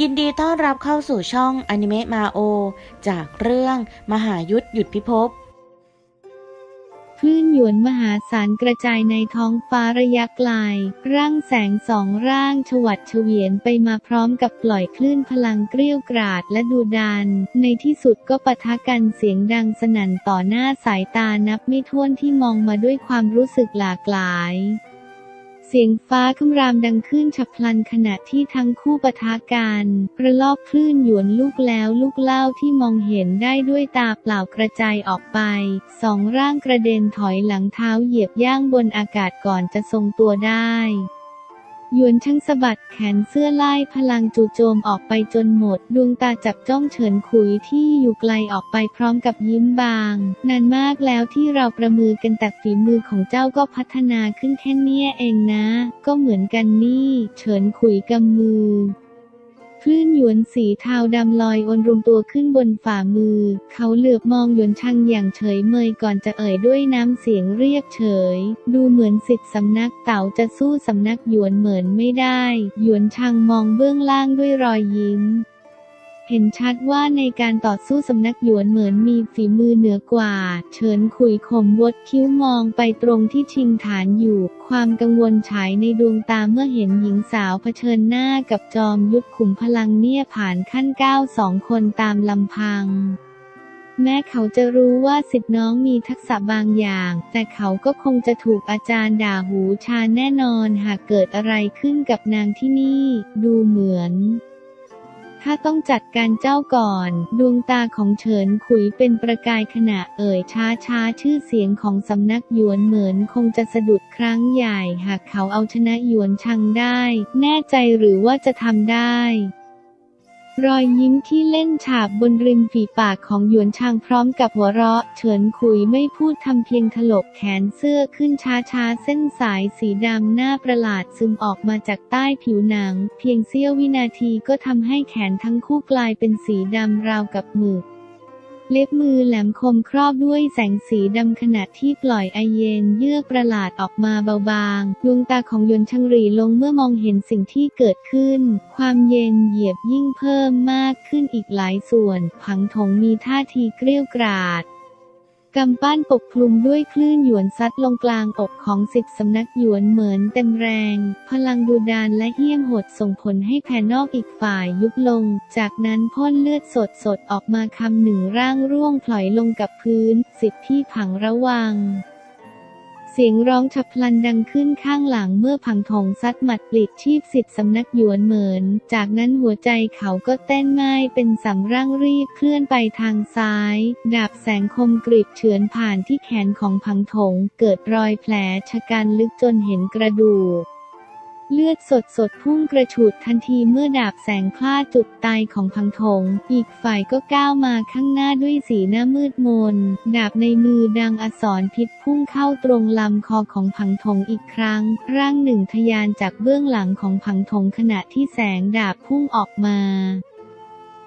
ยินดีต้อนรับเข้าสู่ช่องอนิเมะมาโอ จากเรื่องมหายุทธหยุดพิภพคลื่นหยวนมหาศาลกระจายในท้องฟ้าระยะไกล ร่างแสงสองร่างฉวัดเฉวียนไปมาพร้อมกับปล่อยคลื่นพลังเกลี้ยวกราดและดูดัน ในที่สุดก็ปะทะกันเสียงดังสนั่นต่อหน้าสายตานับไม่ถ้วนที่มองมาด้วยความรู้สึกหลากหลาย เสียงฟ้าคำรามดังขึ้นฉับพลันขณะที่ทั้งคู่ปะทะกันระลอกคลื่นหยวนลูกแล้วลูกเล่าที่มองเห็นได้ด้วยตาเปล่ากระจายออกไป สองร่างกระเด็นถอยหลังเท้าเหยียบย่างบนอากาศก่อนจะทรงตัวได้ ยวนช่างสะบัดแขนเสื้อไล่พลังจู่โจมออกไปจนหมด ดวงตาจับจ้องเฉินขุยที่อยู่ไกลออกไปพร้อมกับยิ้มบาง นานมากแล้วที่เราประมือกันแต่ฝีมือของเจ้าก็พัฒนาขึ้นแค่เนี้ยเองนะ ก็เหมือนกันนี่ เฉินขุยกำมือ ลื่นหยวนสีเทาดำลอยอนรวมตัวขึ้นบนฝ่ามือ เขาเหลือบมองหยวนชังอย่างเฉยเมยก่อนจะเอ่ยด้วยน้ำเสียงเรียกเฉย ดูเหมือนสิทธิสำนักเต๋าจะสู้สำนักหยวนเหมือนไม่ได้ หยวนชังมองเบื้องล่างด้วยรอยยิ้ม เห็นชัดว่าในการต่อสู้สำนักหยวนเหมือนมีฝีมือเหนือกว่า เฉินขุยข่มวดคิ้วมองไปตรงที่ชิงฐานอยู่ ความกังวลฉายในดวงตาเมื่อเห็นหญิงสาวเผชิญหน้ากับจอมยุทธขุมพลังเนี่ยผ่านขั้นก้าวสองคนตามลำพังแม้เขาจะรู้ว่าสิทธิ์น้องมีทักษะบางอย่าง แต่เขาก็คงจะถูกอาจารย์ด่าหูชาแน่นอนหากเกิดอะไรขึ้นกับนางที่นี่ ดูเหมือน ข้าต้องจัดการเจ้าก่อน ดวงตาของเฉินขุยเป็นประกายขณะเอ่ยช้าช้าชื่อเสียงของสำนักหยวนเหมือนคงจะสะดุดครั้งใหญ่ หากเขาเอาชนะหยวนชังได้ แน่ใจหรือว่าจะทำได้ รอยยิ้มที่เล่นฉาบบนริมฝีปากของหยวนชางพร้อมกับหัวเราะ เฉินขุยไม่พูดทำเพียงถลกแขนเสื้อขึ้นช้าๆ เส้นสายสีดำหน้าประหลาดซึมออกมาจากใต้ผิวหนัง เพียงเสี้ยววินาทีก็ทำให้แขนทั้งคู่กลายเป็นสีดำราวกับหมึก เล็บมือแหลมคมครอบด้วยแสงสีดำขณะที่ปล่อยไอเย็นเยือกประหลาดออกมาเบาบาง ดวงตาของยนชังรีลงเมื่อมองเห็นสิ่งที่เกิดขึ้น ความเย็นเหยียบยิ่งเพิ่มมากขึ้นอีกหลายส่วน ผังถงมีท่าทีเกรี้ยวกราด กำปั้นปกคลุมด้วยคลื่นหยวนซัดลงกลางอกของสิบสำนักหยวนเหมือนเต็มแรง พลังดูดานและเหี้ยมโหดส่งผลให้แผ่นนอกอีกฝ่ายยุบลง จากนั้นพ่นเลือดสดสดๆออกมาคำหนึ่งร่างร่วงพลอยลงกับพื้น สิทธิพี่ผังระวัง เสียงร้องฉับพลันดังขึ้นข้างหลังเมื่อผังถงซัดหมัดปลิดชีพสิทธิสำนักหยวนเหมิน จากนั้นหัวใจเขาก็เต้นง่ายเป็นสำร่างรีบเคลื่อนไปทางซ้าย ดาบแสงคมกริบเฉือนผ่านที่แขนของผังถง เกิดรอยแผลชะกันลึกจนเห็นกระดูก เลือดสดสดพุ่งกระฉูดทันทีเมื่อดาบแสงพลาดจุดตายของพังถง อีกฝ่ายก็ก้าวมาข้างหน้าด้วยสีหน้ามืดมน ดาบในมือดังอสรพิษพุ่งเข้าตรงลำคอของพังถงอีกครั้ง ร่างหนึ่งทะยานจากเบื้องหลังของพังถงขณะที่แสงดาบพุ่งออกมา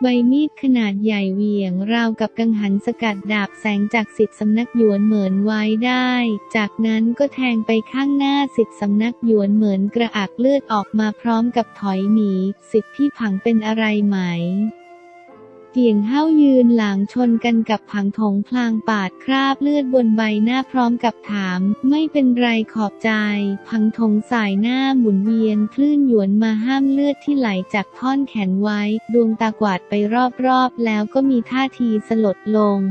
ใบมีดขนาดใหญ่เหวี่ยงราวกับกังหันสกัดดาบแสงจากสิทธิสำนักหยวนเหมือนไว้ได้ จากนั้นก็แทงไปข้างหน้าสิทธิสำนักหยวนเหมือนกระอักเลือดออกมาพร้อมกับถอยหนี สิทธิพี่ผังเป็นอะไรไหม เตียงเห้ายืนหลังชนกันกับผังถงพลางปาดคราบเลือดบนใบหน้าพร้อมกับถาม ไม่เป็นไรขอบใจ ผังถงสายหน้าหมุนเวียนคลื่นหยวนมาห้ามเลือดที่ไหลจากท่อนแขนไว้ ดวงตากวาดไปรอบๆ แล้วก็มีท่าทีสลดลง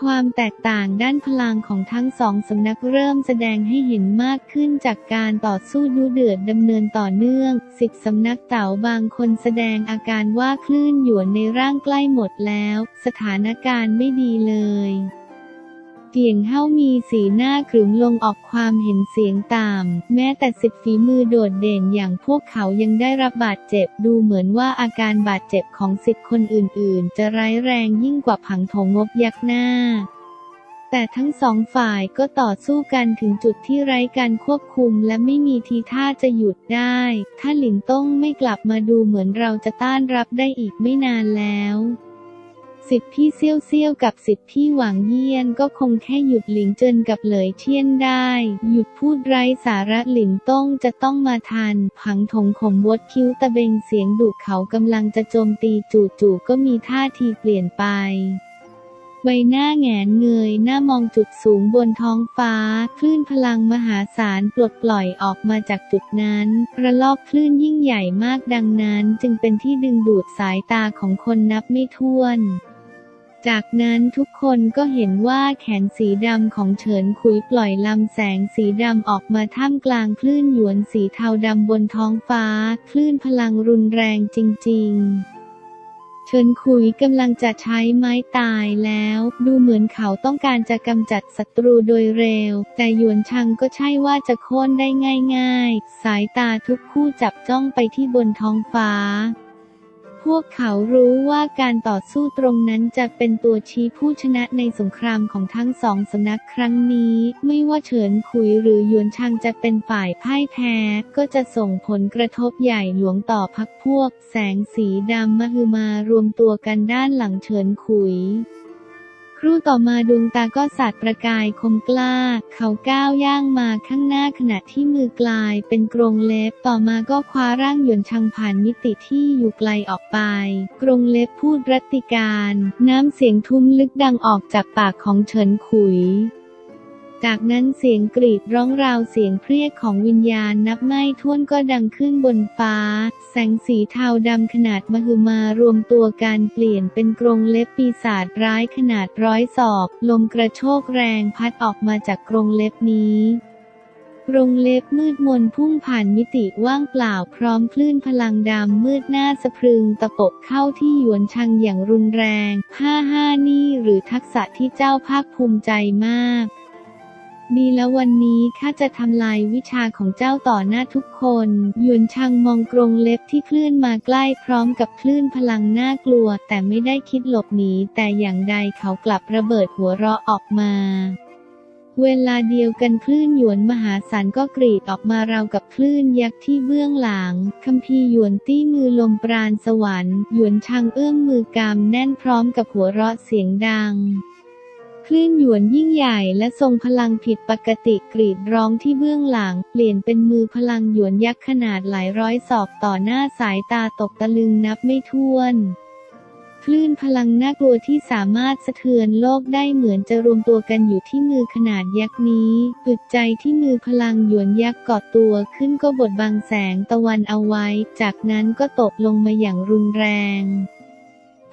ความแตกต่างด้านพลังของทั้งสองสำนักเริ่มแสดงให้เห็นมากขึ้นจากการต่อสู้ดุเดือดดำเนินต่อเนื่องสิทธิสำนักเต๋าบางคนแสดงอาการว่าคลื่นหยวนในร่างใกล้หมดแล้ว สถานการณ์ไม่ดีเลย เตียงเฮ้ามีสีหน้าขรึมลงออกความเห็นเสียงตาม แม้แต่สิทธิฝีมือโดดเด่นอย่างพวกเขายังได้รับบาดเจ็บ ดูเหมือนว่าอาการบาดเจ็บของสิทธิ์คนอื่นๆ จะร้ายแรงยิ่งกว่าผังโถงบยักษ์หน้า แต่ทั้งสองฝ่ายก็ต่อสู้กันถึงจุดที่ไร้การควบคุมและไม่มีทีท่าจะหยุดได้ ถ้าหลินต้งไม่กลับมาดูเหมือนเราจะต้านรับได้อีกไม่นานแล้ว สิทธิพี่เซี่ยวเซี่ยวกับสิทธิพี่หวังเยี่ยนก็คงแค่หยุดหลิงเจินกับเหลยเทียนได้ หยุดพูดไร้สาระหลิงต้องจะต้องมาทันผังถงขมวดคิ้วตะเบงเสียงดุเขากำลังจะโจมตีจู่ๆก็มีท่าทีเปลี่ยนไปใบหน้าแงนเงยหน้ามองจุดสูงบนท้องฟ้า คลื่นพลังมหาศาลปลดปล่อยออกมาจากจุดนั้น ระลอกคลื่นยิ่งใหญ่มากดังนั้น จึงเป็นที่ดึงดูดสายตาของคนนับไม่ถ้วน จากนั้นทุกคนก็เห็นว่าแขนสีดำของเฉินคุยปล่อยลำแสงสีดำออกมาท่ามกลางคลื่นหยวนสีเทาดำบนท้องฟ้า คลื่นพลังรุนแรงจริง ๆ เฉินคุยกำลังจะใช้ไม้ตายแล้ว ดูเหมือนเขาต้องการจะกำจัดศัตรูโดยเร็ว แต่หยวนชังก็ใช่ว่าจะโค่นได้ง่าย ๆ สายตาทุกคู่จับจ้องไปที่บนท้องฟ้า พวกเขารู้ว่าการต่อสู้ตรงนั้นจะเป็นตัวชี้ผู้ชนะในสงครามของทั้งสองสำนักครั้งนี้ ไม่ว่าเฉินคุยหรือหยวนชางจะเป็นฝ่ายพ่ายแพ้ ก็จะส่งผลกระทบใหญ่หลวงต่อพักพวก แสงสีดำมหึมารวมตัวกันด้านหลังเฉินคุย ครู่ต่อมาดวงตาก็สาดประกายคมกล้า เขาก้าวย่างมาข้างหน้าขณะที่มือกลายเป็นกรงเล็บ ต่อมาก็คว้าร่างหยวนชังผ่านมิติที่อยู่ไกลออกไป กรงเล็บพูดรัติการ น้ำเสียงทุ้มลึกดังออกจากปากของเฉินขุย จากนั้นเสียงกรีดร้องราวเสียงเพรียกของวิญญาณนับไม่ถ้วนก็ดังขึ้นบนฟ้า แสงสีเทาดำขนาดมหึมารวมตัวกันเปลี่ยนเป็นกรงเล็บปีศาจร้ายขนาดร้อยศอก ลมกระโชกแรงพัดออกมาจากกรงเล็บนี้กรงเล็บมืดมนพุ่งผ่านมิติว่างเปล่าพร้อมคลื่นพลังดำมืดหน้าสะพรึงตะปบเข้าที่หยวนชังอย่างรุนแรง ห้าห้านี่หรือทักษะที่เจ้าภาคภูมิใจมาก ดีแล้ววันนี้ข้าจะทำลายวิชาของเจ้าต่อหน้าทุกคนหยวนชังมองกรงเล็บที่เคลื่อนมาใกล้พร้อมกับคลื่นพลังน่ากลัว แต่ไม่ได้คิดหลบหนีแต่อย่างใดเขากลับระเบิดหัวเราะออกมาเวลาเดียวกันคลื่นหยวนมหาศาลก็กรีดออกมาราวกับคลื่นยักษ์ที่เบื้องหลังคัมภีร์หยวนตี้มือลมปราณสวรรค์ หยวนชังเอื้อมมือกำแน่นพร้อมกับหัวเราะเสียงดัง คลื่นหยวนยิ่งใหญ่และทรงพลังผิดปกติกรีดร้องที่เบื้องหลัง เปลี่ยนเป็นมือพลังหยวนยักษ์ขนาดหลายร้อยศอกต่อหน้าสายตาตกตะลึงนับไม่ถ้วน คลื่นพลังน่ากลัวที่สามารถสะเทือนโลกได้เหมือนจะรวมตัวกันอยู่ที่มือขนาดยักษ์นี้อึดใจที่มือพลังหยวนยักษ์กอดตัวขึ้นก็บดบังแสงตะวันเอาไว้ จากนั้นก็ตกลงมาอย่างรุนแรง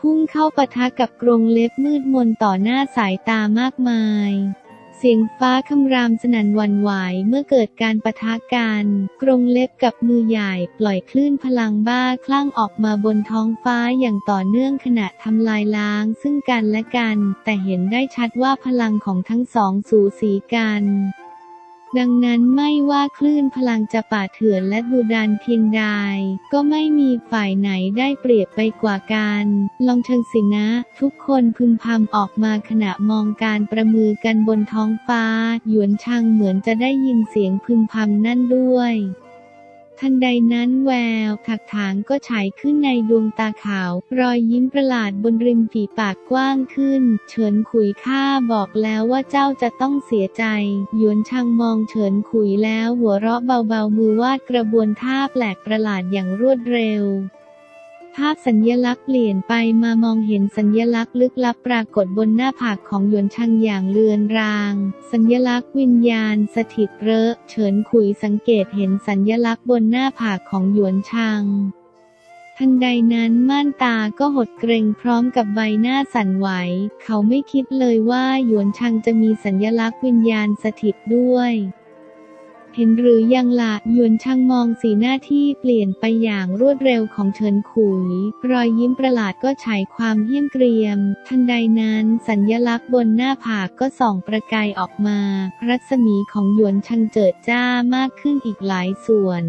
พุ่งเข้าปะทะกับกรงเล็บมืดมนต่อหน้าสายตามากมาย เสียงฟ้าคำรามสนั่นวันไหวเมื่อเกิดการปะทะกัน กรงเล็บกับมือใหญ่ปล่อยคลื่นพลังบ้าคลั่งออกมาบนท้องฟ้าอย่างต่อเนื่องขณะทำลายล้างซึ่งกันและกัน แต่เห็นได้ชัดว่าพลังของทั้งสองสูสีกัน ดังนั้นไม่ว่าคลื่นพลังจะป่าเถื่อนและดุดานเพียงใด ก็ไม่มีฝ่ายไหนได้เปรียบไปกว่ากัน ลองเชิงสินะ ทุกคนพึมพำออกมาขณะมองการประมือกันบนท้องฟ้า หยวนช่างเหมือนจะได้ยินเสียงพึมพำนั่นด้วย ทันใดนั้นแวว ถักถางก็ฉายขึ้นในดวงตาขาว รอยยิ้มประหลาดบนริมฝีปากกว้างขึ้น เฉินขุยข้าบอกแล้วว่าเจ้าจะต้องเสียใจ หยวนชังมองเฉินขุยแล้วหัวเราะเบาๆมือวาดกระบวนท่าแปลกประหลาดอย่างรวดเร็ว ภาพสัญญลักษณ์เปลี่ยนไปมามองเห็นสัญญลักษณ์ลึกลับปรากฏบนหน้าผากของหยวนชังอย่างเลือนราง สัญลักษณ์วิญญาณสถิตเรอะเฉินขุยสังเกตเห็นสัญญลักษณ์บนหน้าผากของหยวนชัง ทันใดนั้นม่านตาก็หดเกรงพร้อมกับใบหน้าสั่นไหว เขาไม่คิดเลยว่าหยวนชังจะมีสัญลักษณ์วิญญาณสถิตด้วย เห็นหรือยังละยวนช่างมองสีหน้าที่เปลี่ยนไปอย่างรวดเร็วของเฉินขุย รอยยิ้มประหลาดก็ฉายความเยี่ยมเกรียม ทันใดนั้นสัญญลักษณ์บนหน้าผากก็ส่องประกายออกมา รัศมีของหยวนช่างเจิดจ้ามากขึ้นอีกหลายส่วน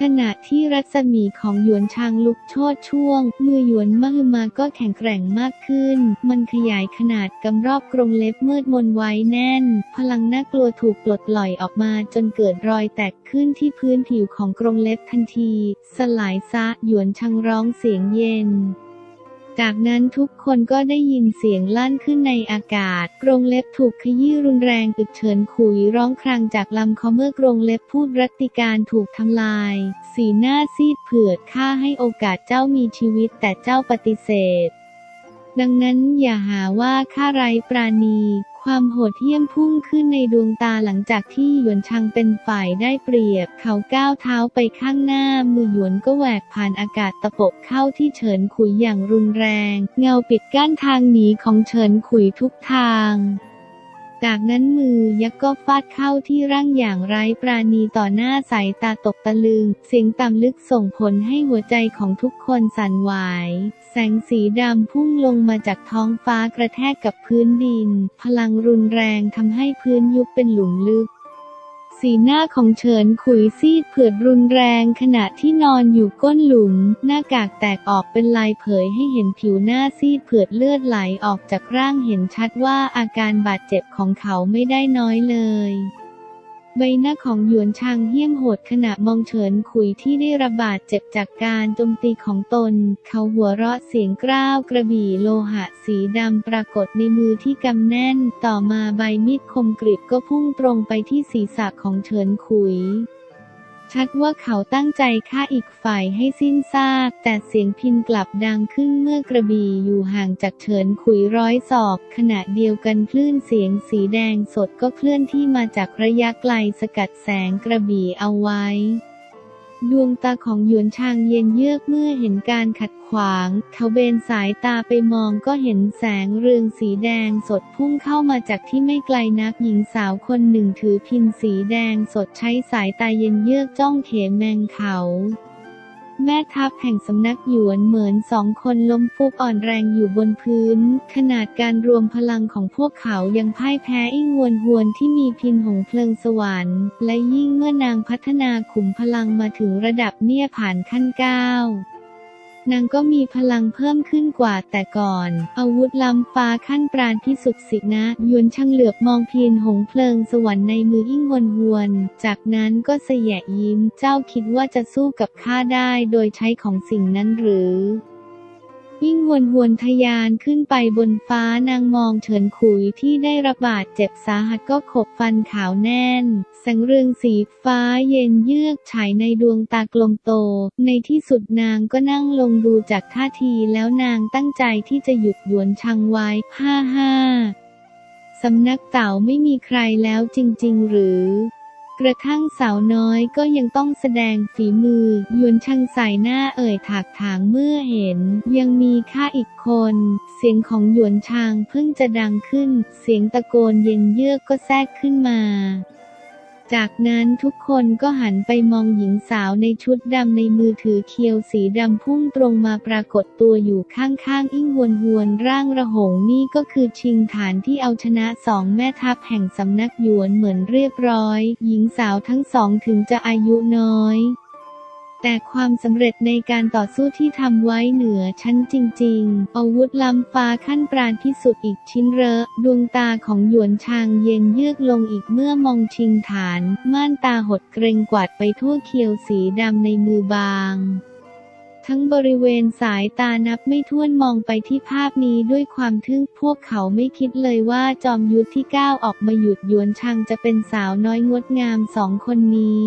ขณะที่รัศมีของหยวนชางลุกโชดช่วง มือหยวนมหึมาก็แข็งแกร่งมากขึ้น มันขยายขนาดกำรอบกรงเล็บมืดมนไว้แน่น พลังน่ากลัวถูกปลดปล่อยออกมาจนเกิดรอยแตกขึ้นที่พื้นผิวของกรงเล็บทันที สลายซะหยวนชังร้องเสียงเย็น จากนั้นทุกคนก็ได้ยินเสียงลั่นขึ้นในอากาศ กรงเล็บถูกขยี้รุนแรงอึดเฉินขุยร้องครางจากลำคอเมื่อกรงเล็บพูดรัตติการถูกทำลาย สีหน้าซีดเผือดข้าให้โอกาสเจ้ามีชีวิตแต่เจ้าปฏิเสธ ดังนั้นอย่าหาว่าข้าไร้ปราณี ความโหดเหี้ยมพุ่งขึ้นในดวงตาหลังจากที่หยวนชังเป็นฝ่ายได้เปรียบ เขาก้าวเท้าไปข้างหน้า มือหยวนก็แหวกผ่านอากาศตะปบเข้าที่เฉินขุยอย่างรุนแรง เงาปิดกั้นทางหนีของเฉินขุยทุกทางจากนั้นมือยักษ์ก็ฟาดเข้าที่ร่างอย่างไร้ปราณีต่อหน้าสายตาตกตะลึง เสียงต่ำลึกส่งผลให้หัวใจของทุกคนสั่นไหว แสงสีดำพุ่งลงมาจากท้องฟ้ากระแทกกับพื้นดิน พลังรุนแรงทำให้พื้นยุบเป็นหลุมลึก สีหน้าของเฉินขุยซีดเผือดรุนแรงขณะที่นอนอยู่ก้นหลุม หน้ากากแตกออกเป็นลายเผยให้เห็นผิวหน้าซีดเผือดเลือดไหลออกจากร่างเห็นชัดว่าอาการบาดเจ็บของเขาไม่ได้น้อยเลย ใบหน้าของหยวนชางเหี้ยมโหดขณะมองเฉินขุยที่ได้ระบาดเจ็บจากการโจมตีของตน เขาหัวเราะเสียงกร้าวกระบี่โลหะสีดำปรากฏในมือที่กำแน่น ต่อมาใบมีดคมกริบก็พุ่งตรงไปที่ศีรษะของเฉินขุย ชัดว่าเขาตั้งใจฆ่าอีกฝ่ายให้สิ้นซาก แต่เสียงพินกลับดังขึ้นเมื่อกระบี่อยู่ห่างจากเฉินขุยร้อยศอก ขณะเดียวกันคลื่นเสียงสีแดงสดก็เคลื่อนที่มาจากระยะไกลสกัดแสงกระบี่เอาไว้ ดวงตาของหยวนชางเย็นเยือกเมื่อเห็นการขัดขวาง เขาเบนสายตาไปมองก็เห็นแสงเรืองสีแดงสดพุ่งเข้ามาจากที่ไม่ไกลนักหญิงสาวคนหนึ่งถือพินสีแดงสดใช้สายตาเย็นเยือกจ้องเขมแมงเขา แม่ทัพแห่งสำนักหยวนเหมือนสองคนล้มฟุบอ่อนแรงอยู่บนพื้น ขนาดการรวมพลังของพวกเขายังพ่ายแพ้อิงวนหวนที่มีพินหงเพลิงสวรรค์ และยิ่งเมื่อนางพัฒนาขุมพลังมาถึงระดับเนี่ยผ่านขั้นเก้า นางก็มีพลังเพิ่มขึ้นกว่าแต่ก่อน อาวุธล้ำฟ้าขั้นปราณที่สุดสินะยวนช่างเหลือบมองเพียนหงเพลิงสวรรค์ในมือยิ่งวนวน จากนั้นก็เสยะยิ้ม เจ้าคิดว่าจะสู้กับข้าได้โดยใช้ของสิ่งนั้นหรือ ยิ่งวนหวนทะยานขึ้นไปบนฟ้านางมองเฉินขุยที่ได้ระบาดเจ็บสาหัสก็ขบฟันขาวแน่นแสงเรืองสีฟ้าเย็นเยือกฉายในดวงตากลมโต ในที่สุดนางก็นั่งลงดูจากท่าทีแล้วนางตั้งใจที่จะหยุดหยวนชังไว้ห้าห้าสำนักเต่าไม่มีใครแล้วจริง ๆ หรือ กระทั่งสาวน้อยก็ยังต้องแสดงฝีมือยวนชังใส่หน้าเอ่ยถากถางเมื่อเห็น ยังมีข้าอีกคน เสียงของหยวนชางเพิ่งจะดังขึ้น เสียงตะโกนเย็นเยือกก็แทรกขึ้นมา จากนั้นทุกคนก็หันไปมองหญิงสาวในชุดดำในมือถือเคียวสีดำพุ่งตรงมาปรากฏตัวอยู่ข้างๆ อิ่งหวนหวนร่างระหงนี่ก็คือชิงฐานที่เอาชนะสองแม่ทัพแห่งสำนักหยวนเหมือนเรียบร้อย หญิงสาวทั้งสองถึงจะอายุน้อย แต่ความสำเร็จในการต่อสู้ที่ทำไว้เหนือชั้นจริง ๆ อาวุธล้ำฟ้าขั้นปราณที่สุดอีกชิ้นเระดวงตาของหยวนชางเย็นเยือกลงอีกเมื่อมองชิงฐาน ม่านตาหดเกรงกวาดไปทั่วเคียวสีดำในมือบางทั้งบริเวณสายตานับไม่ถ้วนมองไปที่ภาพนี้ด้วยความทึ่งพวกเขาไม่คิดเลยว่าจอมยุทธที่ก้าวออกมาหยุดยวนชังจะเป็นสาวน้อยงดงามสองคนนี้